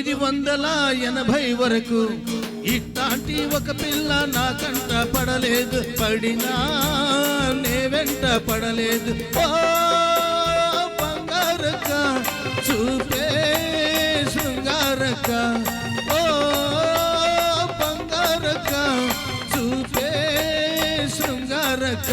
పంతొమ్మిది వందల ఎనభై వరకు ఇట్లాంటి ఒక పిల్ల నా కంట పడలేదు పడినా నే వెంట పడలేదు. ఓ చూపే శృంగారక్క. ఓ బంగారక్క చూపే శృంగారక్క.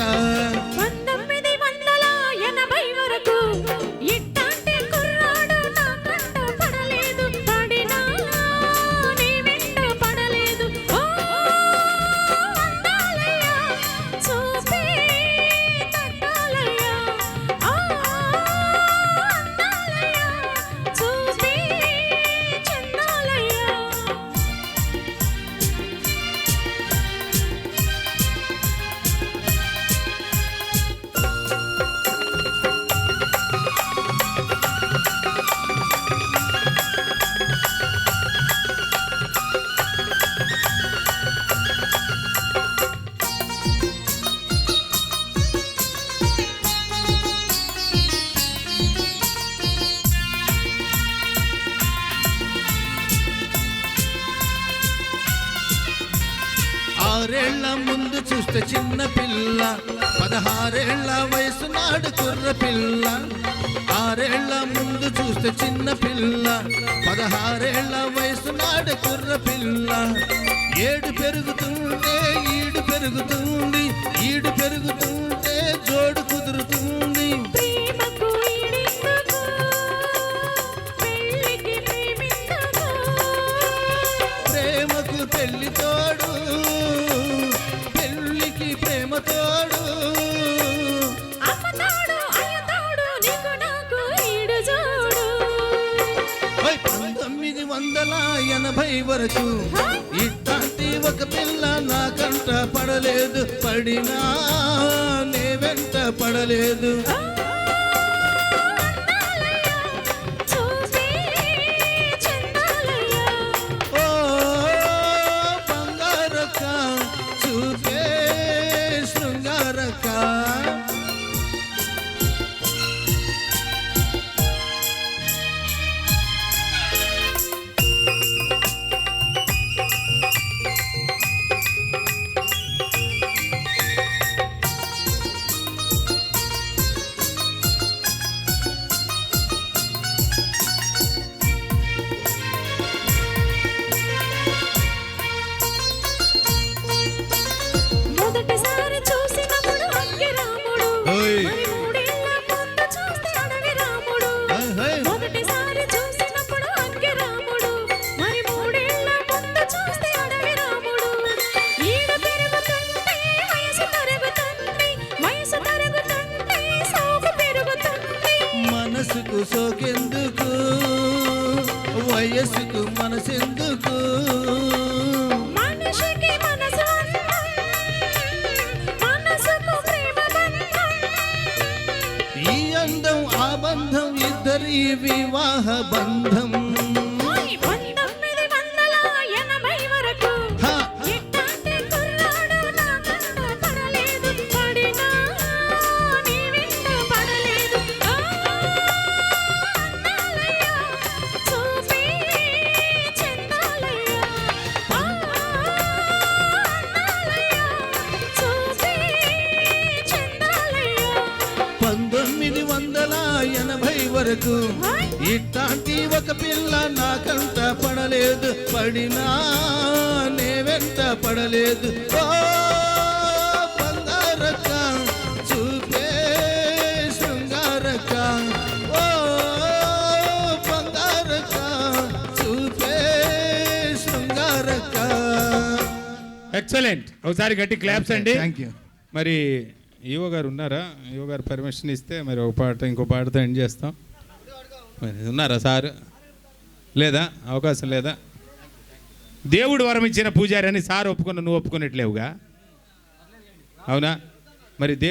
ఆరేళ్ళ ముందు చూస్తే చిన్న పిల్ల. పదహారేళ్ళ వయసు నాడు కుర్ర పిల్ల. ఆరేళ్ళ ముందు చూస్తే చిన్న పిల్ల. పదహారేళ్ళ వయసు నాడు కుర్ర పిల్ల. ఏడు పెరుగుతుంటే ఈడు పెరుగుతుంది. ఈడు పెరుగుతుంటే జోడు కుదురుతుంది. వందల ఎనభై వరకు. ఇట్లాంటి ఒక పిల్ల నా కంట పడలేదు. పడినా నే వెంట పడలేదు. మనసుకు సోకెందుకు వయస్సుకు మనసెందుకు? ఈ అందం ఆ బంధం ఇద్దరి వివాహ బంధం. వరకు. ఇట్లాంటి ఒక పిల్ల నా కంట పడలేదు. పడినా నే వెంట పడలేదు. ఓ చూపే శృంగారక్క. ఓ చూపే శృంగారక్క. ఎక్సలెంట్ ఒకసారి గట్టి క్లాప్స్ అండి. థ్యాంక్ యూ మరి ఈవో గారు ఉన్నారా? ఈవో గారు పర్మిషన్ ఇస్తే మరి ఒక పాట ఇంకో పాటతో ఎండ్ చేస్తాం. ఉన్నారా సార్? లేదా? అవకాశం లేదా? దేవుడు వరం ఇచ్చిన పూజారి అని సార్ ఒప్పుకున్న నువ్వు ఒప్పుకున్నట్లేవుగా? అవునా? మరి దే